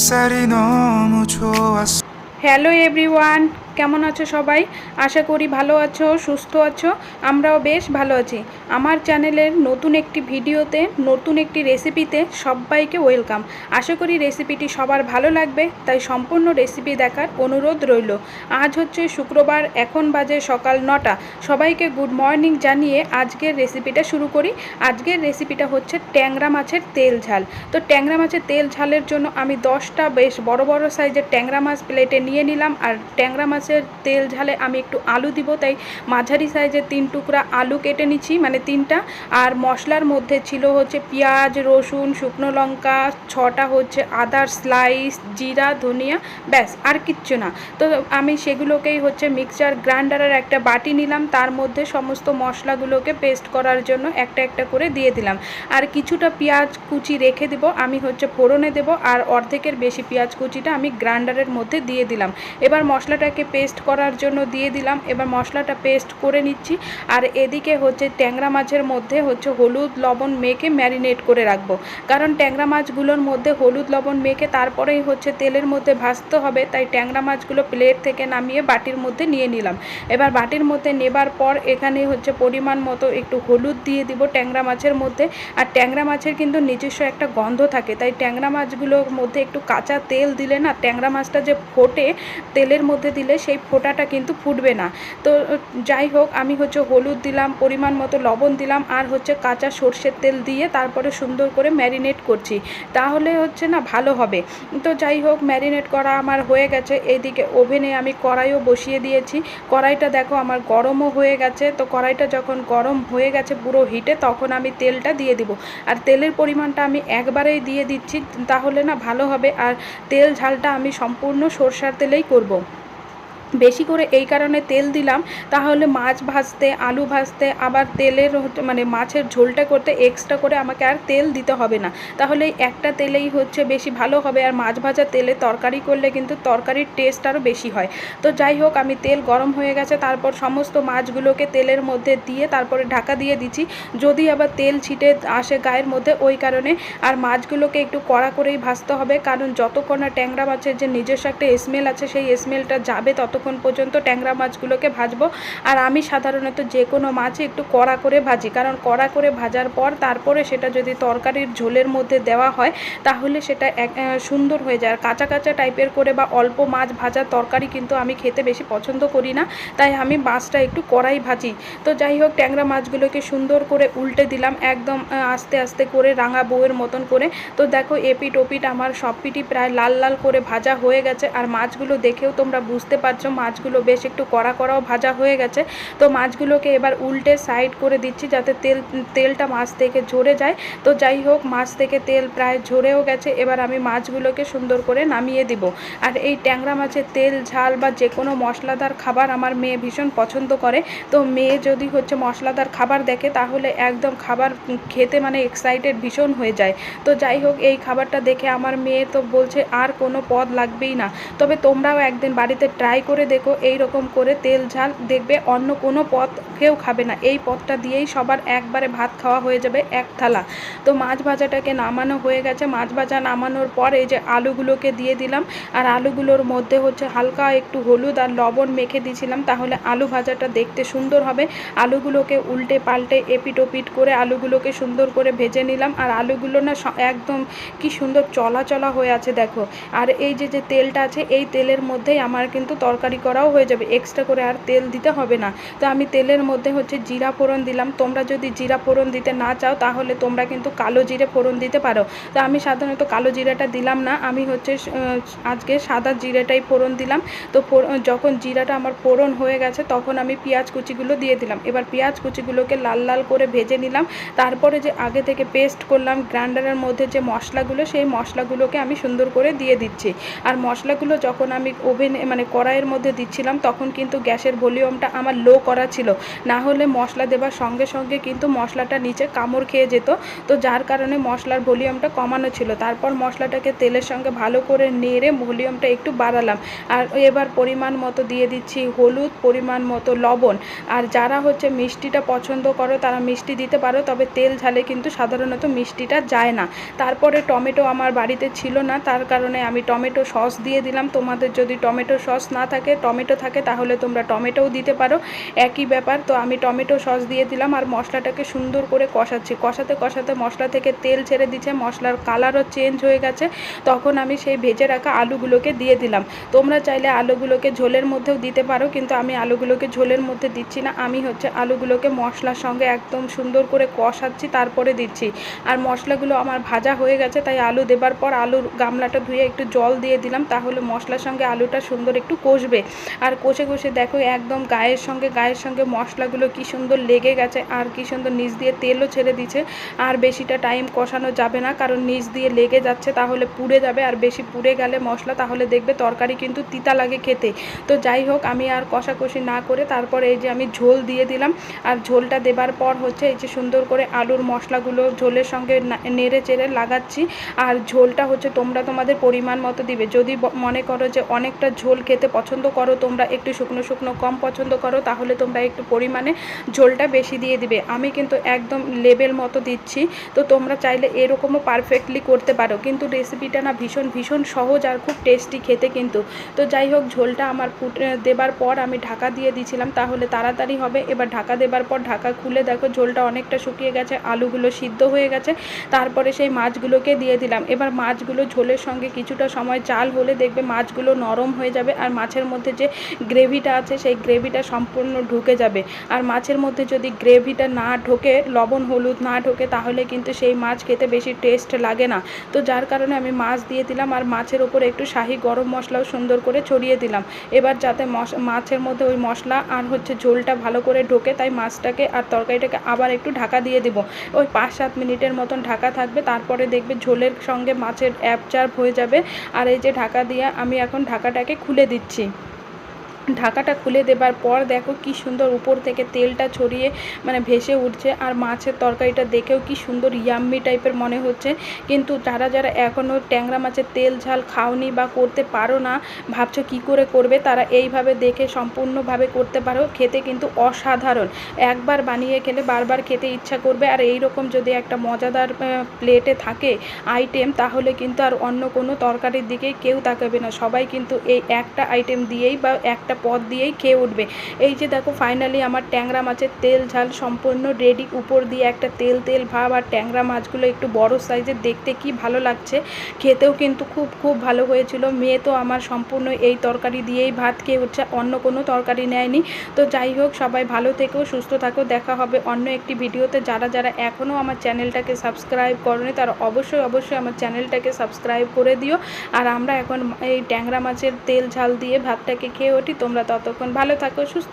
햇살이 너무 좋았어 hello everyone কেমন আছো সবাই আশা করি ভালো আছো সুস্থ আছো আমরাও বেশ ভালো আছি আমার চ্যানেলের নতুন একটি ভিডিওতে, নতুন একটি রেসিপিতে সবাইকে ওয়েলকাম। আশা করি রেসিপিটি সবার ভালো লাগবে, তাই সম্পূর্ণ রেসিপি দেখার অনুরোধ রইল। আজ হচ্ছে শুক্রবার, এখন বাজে সকাল নটা। সবাইকে গুড মর্নিং জানিয়ে আজকের রেসিপিটা শুরু করি। আজকের রেসিপিটা হচ্ছে ট্যাংরা মাছের তেল ঝাল। তো ট্যাংরা মাছের তেল ঝালের জন্য আমি দশটা বেশ বড় বড় সাইজের ট্যাংরা মাছ প্লেটে নিয়ে নিলাম। আর ট্যাংরা মাছের তেল ঝালে আমি একটু আলু দিব, তাই মাঝারি সাইজের তিন টুকরা আলু কেটে নিচ্ছি। মানে তিনটা। আর মশলার মধ্যে ছিল হচ্ছে পেঁয়াজ, রসুন, শুকনো লঙ্কা, ছটা হচ্ছে আদার স্লাইস জিরা, ধনিয়া, ব্যাস, আর কিচ্ছু না। তো আমি সেগুলোকেই হচ্ছে মিক্সচার গ্রাইন্ডারের একটা বাটি নিলাম, তার মধ্যে সমস্ত মশলাগুলোকে পেস্ট করার জন্য একটা একটা করে দিয়ে দিলাম। আর কিছুটা পেঁয়াজ কুচি রেখে দেব, আমি হচ্ছে ফোড়নে দেব, আর অর্ধেকের বেশি পেঁয়াজ কুচিটা আমি গ্রাইন্ডারের মধ্যে দিয়ে দিলাম। এবার মশলাটাকে পেস্ট করার জন্য দিয়ে দিলাম, এবার মশলাটা পেস্ট করে নিচ্ছি। আর এদিকে হচ্ছে ট্যাংরা মাছের মধ্যে হচ্ছে হলুদ লবণ মেখে ম্যারিনেট করে রাখব। কারণ ট্যাংরা মাছগুলোর মধ্যে হলুদ লবণ মেখে তারপরেই হচ্ছে তেলের মধ্যে ভাজতে হবে, তাই ট্যাংরা মাছগুলো প্লেট থেকে নামিয়ে বাটির মধ্যে নিয়ে নিলাম। এবার বাটির মধ্যে নেবার পর এখানে হচ্ছে পরিমাণ মতো একটু হলুদ দিয়ে দিব ট্যাংরা মাছের মধ্যে। আর ট্যাংরা মাছের কিন্তু নিজস্ব একটা গন্ধ থাকে, তাই ট্যাংরা মাছগুলোর মধ্যে একটু কাঁচা তেল দিলে না, ট্যাংরা মাছটা যে ফোটে তেলের মধ্যে দিলে সেই ফোটাটা কিন্তু ফুটবে না। তো যাই হোক, আমি হচ্ছে হলুদ দিলাম, পরিমাণ মতো লবণ দিলাম আর হচ্ছে কাঁচা সর্ষের তেল দিয়ে তারপরে সুন্দর করে ম্যারিনেট করছি। তাহলে হচ্ছে না ভালো হবে। তো যাই হোক, ম্যারিনেট করা আমার হয়ে গেছে। এইদিকে ওভেনে আমি কড়াইও বসিয়ে দিয়েছি। কড়াইটা দেখো আমার গরমও হয়ে গেছে। তো কড়াইটা যখন গরম হয়ে গেছে পুরো হিটে তখন আমি তেলটা দিয়ে দিব। আর তেলের পরিমাণটা আমি একবারেই দিয়ে দিচ্ছি, তাহলে না ভালো হবে। আর তেল ঝালটা আমি সম্পূর্ণ সরষার তেলেই করব। বেশি করে এই কারণে তেল দিলাম, তাহলে মাছ ভাজতে, আলু ভাজতে, আবার তেলের মানে মাছের ঝোলটা করতে এক্সট্রা করে আমাকে আর তেল দিতে হবে না। তাহলে একটা তেলেই হচ্ছে বেশি ভালো হবে, আর মাছ ভাজা তেলে তরকারি করলে কিন্তু তরকারির টেস্ট আরও বেশি হয়। তো যাই হোক, আমি তেল গরম হয়ে গেছে, তারপর সমস্ত মাছগুলোকে তেলের মধ্যে দিয়ে তারপরে ঢাকা দিয়ে দিচ্ছি। যদি আবার তেল ছিটে আসে গায়ের মধ্যে, ওই কারণে। আর মাছগুলোকে একটু কড়া করেই ভাজতে হবে, কারণ যতক্ষণ না ট্যাংরা মাছের যে নিজস্ব একটা স্মেল আছে, সেই স্মেলটা যাবে ততক্ষণ পর্যন্ত ট্যাংরা মাছগুলোকে ভাজবো। আর আমি সাধারণত যে কোনো মাছই একটু কড়া করে ভাজি। কারণ কড়া করে ভাজার পর তারপরে সেটা যদি তরকারির ঝোলের মধ্যে দেওয়া হয়, তাহলে সেটা এক সুন্দর হয়ে যায়। আর কাঁচা কাঁচা টাইপের করে বা অল্প মাছ ভাজার তরকারি কিন্তু আমি খেতে বেশি পছন্দ করি না। তাই আমি মাছটা একটু কড়াই ভাজি। তো যাই হোক, ট্যাংরা মাছগুলোকে সুন্দর করে উল্টে দিলাম একদম আস্তে আস্তে করে রাঙা বউয়ের মতন করে। তো দেখো এপিট ওপিট আমার সব পিটি প্রায় লাল লাল করে ভাজা হয়ে গেছে। আর মাছগুলো দেখেও তোমরা বুঝতে পারছ মাছগুলো বেশ একটু কড়া কড়াও ভাজা হয়ে গেছে। তো মাছগুলোকে এবার উল্টে সাইড করে দিচ্ছি যাতে তেল, তেলটা মাছ থেকে ঝরে যায়। তো যাই হোক, মাছ থেকে তেল প্রায় ঝরেও গেছে। এবার আমি মাছগুলোকে সুন্দর করে নামিয়ে দিব। আর এই ট্যাংরা মাছের তেল, ঝাল বা যে কোনো মশলাদার খাবার আমার মেয়ে ভীষণ পছন্দ করে। তো মেয়ে যদি হচ্ছে মশলাদার খাবার দেখে, তাহলে একদম খাবার খেতে মানে এক্সাইটেড ভীষণ হয়ে যায়। তো যাই হোক, এই খাবারটা দেখে আমার মেয়ে তো বলছে, আর কোনো পদ লাগবেই না। তবে তোমরাও একদিন বাড়িতে ট্রাই করে দেখো এই রকম করে তেল ঝাল দেখবে অন্য কোনো পদ কেউ খাবে না। এই পদটা দিয়েই সবার একবারে ভাত খাওয়া হয়ে যাবে এক থালা। তো মাছ ভাজাটাকে নামানো হয়ে গেছে। মাছ ভাজা নামানোর পর এই যে আলুগুলোকে দিয়ে দিলাম। আর আলুগুলোর মধ্যে হচ্ছে হালকা একটু হলুদ আর লবণ মেখে দিয়েছিলাম, তাহলে আলু ভাজাটা দেখতে সুন্দর হবে। আলুগুলোকে উল্টে পাল্টে এপিট ওপিট করে আলুগুলোকে সুন্দর করে ভেজে নিলাম। আর আলুগুলো না একদম কি সুন্দর চলা চলা হয়ে আছে, দেখো। আর এই যে যে তেলটা আছে, এই তেলের মধ্যেই আমার কিন্তু তরকারি করাও হয়ে যাবে। এক্সট্রা করে আর তেল দিতে হবে না। তো আমি তেলের মধ্যে হচ্ছে জিরা ফোড়ন দিলাম। তোমরা যদি জিরা ফোড়ন দিতে না চাও, তাহলে তোমরা কিন্তু কালো জিরে ফোড়ন দিতে পারো। তো আমি সাধারণত কালো জিরাটা দিলাম না। আমি হচ্ছে আজকে সাদা জিরাটাই ফোড়ন দিলাম। তো যখন জিরাটা আমার ফোড়ন হয়ে গেছে, তখন আমি পেঁয়াজ কুচিগুলো দিয়ে দিলাম। এবার পেঁয়াজ কুচিগুলোকে লাল লাল করে ভেজে নিলাম। তারপরে যে আগে থেকে পেস্ট করলাম গ্রাইন্ডারের মধ্যে যে মশলাগুলো, সেই মশলাগুলোকে আমি সুন্দর করে দিয়ে দিচ্ছি। আর মশলাগুলো যখন আমি ওভেনে মানে কড়াইয়ের মধ্যে দিচ্ছিলাম, তখন কিন্তু গ্যাসের ভলিউমটা আমার লো করা ছিল। না হলে মশলা দেবার সঙ্গে সঙ্গে কিন্তু মশলাটা নিচে কামড় খেয়ে যেত। তো যার কারণে মশলার ভলিউমটা কমানো ছিল। তারপর মশলাটাকে তেলের সঙ্গে ভালো করে নেড়ে ভলিউমটা একটু বাড়ালাম। আর এবার পরিমাণ মতো দিয়ে দিচ্ছি হলুদ, পরিমাণ মতো লবণ। আর যারা হচ্ছে মিষ্টিটা পছন্দ করো, তারা মিষ্টি দিতে পারো, তবে তেল ঝালে কিন্তু সাধারণত মিষ্টিটা যায় না। তারপরে টমেটো আমার বাড়িতে ছিল না, তার কারণে আমি টমেটো সস দিয়ে দিলাম। তোমাদের যদি টমেটো সস না থাকে টমেটো থাকে, তাহলে তোমরা টমেটোও দিতে পারো। একই ব্যাপার, তো আমি টমেটো সস দিয়ে দিলাম আর মশলাটাকে সুন্দর করে কষাচ্ছি। কষাতে কষাতে মশলা থেকে তেল ছেড়ে দিচ্ছে, মশলার কালারও চেঞ্জ হয়ে গেছে। তখন আমি সেই ভেজে রাখা আলুগুলোকে দিয়ে দিলাম। তোমরা চাইলে আলুগুলোকে ঝোলের মধ্যেও দিতে পারো, কিন্তু আমি আলুগুলোকে ঝোলের মধ্যে দিচ্ছি না। আমি হচ্ছে আলুগুলোকে মশলার সঙ্গে একদম সুন্দর করে কষাচ্ছি, তারপরে দিচ্ছি। আর মশলাগুলো আমার ভাজা হয়ে গেছে, তাই আলু দেবার পর আলুর গামলাটা ধুয়ে একটু জল দিয়ে দিলাম। তাহলে মশলার সঙ্গে আলুটা সুন্দর একটু কষবে। আর কষে কষে দেখো একদম গায়ের সঙ্গে গায়ের সঙ্গে মশলাগুলো কি সুন্দর লেগে গেছে আর কি সুন্দর নিচ দিয়ে তেলও ছেড়ে দিচ্ছে। আর বেশিটা টাইম কষানো যাবে না, কারণ নিচ দিয়ে লেগে যাচ্ছে তাহলে পুড়ে যাবে। আর বেশি পুড়ে গেলে মশলা তাহলে দেখবে তরকারি কিন্তু তিতা লাগে খেতে। তো যাই হোক, আমি আর কষাকষি না করে তারপরে এই যে আমি ঝোল দিয়ে দিলাম। আর ঝোলটা দেবার পর হচ্ছে এই যে সুন্দর করে আলুর মশলাগুলো ঝোলের সঙ্গে নেড়ে চেড়ে লাগাচ্ছি। আর ঝোলটা হচ্ছে তোমরা তোমাদের পরিমাণ মতো দিবে। যদি মনে করো যে অনেকটা ঝোল খেতে পছন্দ করো, তোমরা একটু শুকনো শুকনো, কম পছন্দ করো, তাহলে তোমরা একটু পরিমাণে ঝোলটা বেশি দিয়ে দিবে। আমি কিন্তু একদম লেবেল মতো দিচ্ছি, তো তোমরা চাইলে এরকমও পারফেক্টলি করতে পারো। কিন্তু রেসিপিটা না ভীষণ ভীষণ সহজ আর খুব টেস্টি খেতে কিন্তু। তো যাই হোক, ঝোলটা আমার ফুট দেবার পর আমি ঢাকা দিয়ে দিয়েছিলাম তাহলে তাড়াতাড়ি হবে। এবার ঢাকা দেবার পর ঢাকা খুলে দেখো, ঝোলটা অনেকটা শুকিয়ে গেছে, আলুগুলো সিদ্ধ হয়ে গেছে। তারপরে সেই মাছগুলোকে দিয়ে দিলাম। এবার মাছগুলো ঝোলের সঙ্গে কিছুটা সময় চাল হলে দেখবে মাছগুলো নরম হয়ে যাবে আর মাছের মধ্যে যে গ্রেভিটা আছে, সেই গ্রেভিটা সম্পূর্ণ ঢুকে যাবে। আর মাছের মধ্যে যদি গ্রেভিটা না ঢোকে, লবণ, হলুদ না ঢোকে, তাহলে কিন্তু সেই মাছ খেতে বেশি টেস্ট লাগে না। তো যার কারণে আমি মাছ দিয়ে দিলাম আর মাছের ওপরে একটু শাহি গরম মশলাও সুন্দর করে ছড়িয়ে দিলাম। এবার যাতে মাছের মধ্যে ওই মশলা আর হচ্ছে ঝোলটা ভালো করে ঢোকে, তাই মাছটাকে আর তরকারিটাকে আবার একটু ঢাকা দিয়ে দেবো। ওই পাঁচ সাত মিনিটের মতন ঢাকা থাকবে, তারপরে দেখবে ঝোলের সঙ্গে মাছের অ্যাবজার্ভ হয়ে যাবে। আর এই যে ঢাকা দিয়ে আমি এখন ঢাকাটাকে খুলে দিচ্ছি। ঢাকাটা খুলে দেবার পর দেখো কি সুন্দর উপর থেকে তেলটা ছড়িয়ে মানে ভেসে উঠছে আর মাছের তরকারিটা দেখেও কি সুন্দর ইয়াম্মি টাইপের মনে হচ্ছে। কিন্তু যারা যারা এখনও ট্যাংরা মাছের তেল ঝাল খাওনি বা করতে পারো না, ভাবছ কি করে করবে? তারা এইভাবে দেখে সম্পূর্ণভাবে করতে পারো, খেতে কিন্তু অসাধারণ। একবার বানিয়ে খেলে বারবার খেতে ইচ্ছা করবে। আর এই রকম যদি একটা মজাদার প্লেটে থাকে আইটেম তাহলে কিন্তু আর অন্য কোনো তরকারির দিকে কেউ তাকাবে না। সবাই কিন্তু এই একটা আইটেম দিয়েই বা একটা পদ দিয়েই খেয়ে উঠবে। এই যে দেখো ফাইনালি আমার ট্যাংরা মাছের তেল, ঝাল সম্পূর্ণ রেডি উপর দিয়ে একটা তেল তেল, ভাব আর ট্যাংরা মাছগুলো একটু বড় সাইজের দেখতে কি ভালো লাগছে? খেতেও কিন্তু খুব খুব ভালো হয়েছিল। মেয়ে তো আমার সম্পূর্ণ এই তরকারি দিয়েই ভাত খেয়ে উঠছে, অন্য কোনো তরকারি নেয়নি। তো যাই হোক, সবাই ভালো থেকো, সুস্থ থাকো। দেখা হবে অন্য একটি ভিডিওতে। যারা যারা এখনও আমার চ্যানেলটাকে সাবস্ক্রাইব করেনি, তারা অবশ্যই অবশ্যই আমার চ্যানেলটাকে সাবস্ক্রাইব করে দিও। আর আমরা এখন এই ট্যাংরা মাছের তেল, ঝাল দিয়ে ভাতটাকে খেয়ে উঠি। তোমরা ততক্ষণ ভালো থাকো সুস্থ